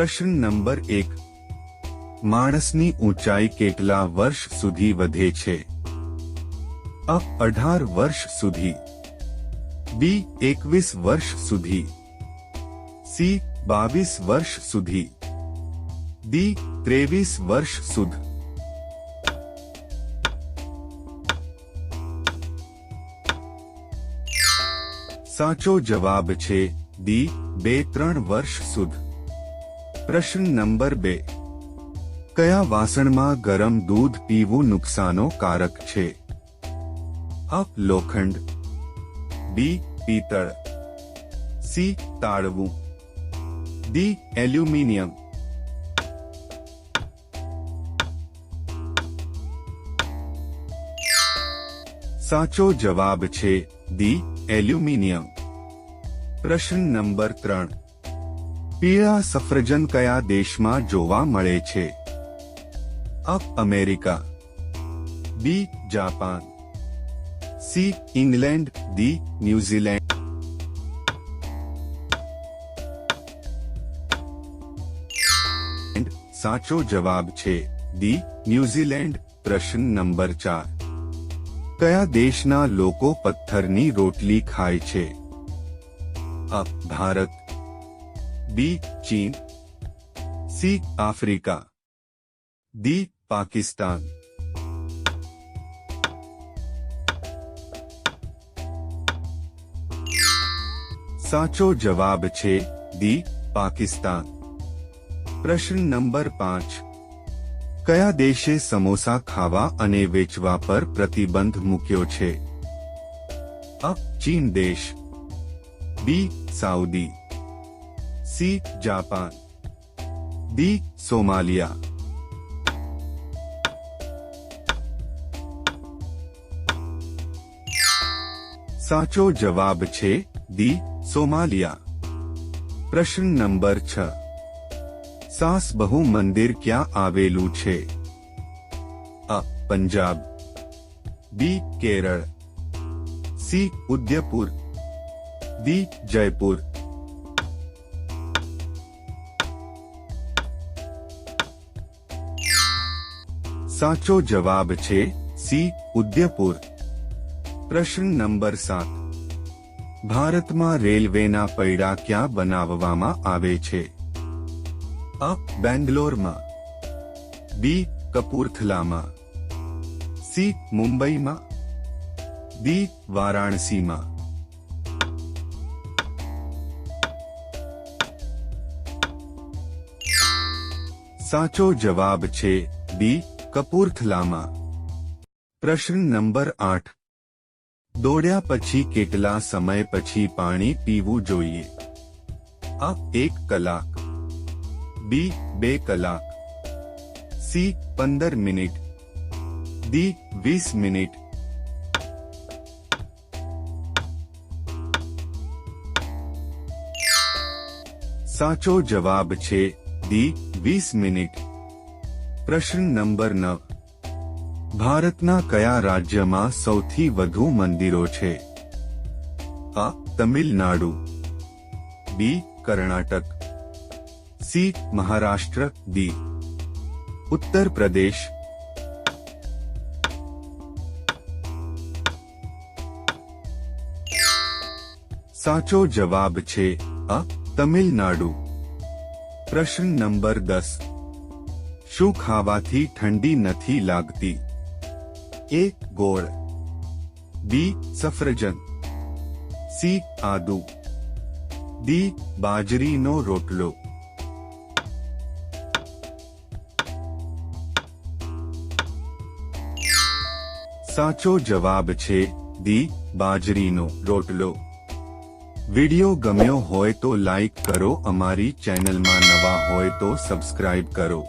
પ્રશ્ન નંબર એક માણસની ઊંચાઈ કેટલા વર્ષ સુધી વધે છે અ અઢાર વર્ષ સુધી બી એકવીસ વર્ષ સુધી સી બાવીસ વર્ષ સુધી ડી ત્રેવીસ વર્ષ સુધી સાચો જવાબ છે ડી બે ત્રણ વર્ષ સુધી પ્રશ્ન નંબર બે. કયા વાસણમાં ગરમ દૂધ પીવું નુકસાનોકારક છે? અ. લોખંડ. બી. પિત્તળ. સી. તાળવું ડી. એલ્યુમિનિયમ. સાચો જવાબ છે ડી. એલ્યુમિનિયમ. પ્રશ્ન નંબર ત્રણ. પીળા સફરજન કયા દેશમાં જોવા મળે છે? A, America. B, Japan. C, England. D, New Zealand. સાચો જવાબ છે ડી, ન્યુઝીલેન્ડ. પ્રશ્ન નંબર ચાર. કયા દેશના લોકો પથ્થરની રોટલી ખાય છે? અ, ભારત. બી, ચીન. C, Africa. ડી, પાકિસ્તાન. સાચો જવાબ છે દી પાકિસ્તાન. પ્રશ્ન નંબર પાંચ. કયા દેશે સમોસા ખાવા અને વેચવા પર પ્રતિબંધ મૂક્યો છે? અ, ચીન દેશ. B, Saudi. C Japan D Somalia સાચો જવાબ છે ડી સોમાલિયા પ્રશ્ન નંબર છ સાસ બહુ મંદિર ક્યાં આવેલું છે A Punjab B Kerala C Udaipur D Jaipur સાચો જવાબ છે સી ઉદયપુર પ્રશ્ન નંબર સાત ભારતમાં રેલવેના પૈડા ક્યાં બનાવવામાં આવે છે અ બેંગ્લોરમાં બી કપૂરથલામાં સી મુંબઈમાં ડી વારાણસીમાં સાચો જવાબ છે ડી કપૂરથલામાં પ્રશ્ન નંબર આઠ દોડ્યા પછી કેટલા સમય પછી પાણી પીવું જોઈએ અ એક કલાક બી બે કલાક સી પંદર મિનિટ ડી વીસ મિનિટ સાચો જવાબ છે ડી વીસ મિનિટ પ્રશ્ન નંબર નવ. ભારતના કયા રાજ્યમાં સૌથી વધુ મંદિરો છે? A Tamil Nadu, B Karnataka, C Maharashtra, D Uttar Pradesh સાચો જવાબ છે અ તમિલનાડુ. પ્રશ્ન નંબર દસ. શું ખાવાથી ઠંડી નથી લાગતી? એ, ગોળ. બી, સફરજન. સી, આદુ. ડી, બાજરીનો રોટલો. સાચો જવાબ છે દી બાજરીનો રોટલો. વિડિયો ગમ્યો હોય તો લાઈક કરો, અમારી ચેનલમાં નવા હોય તો સબસ્ક્રાઇબ કરો.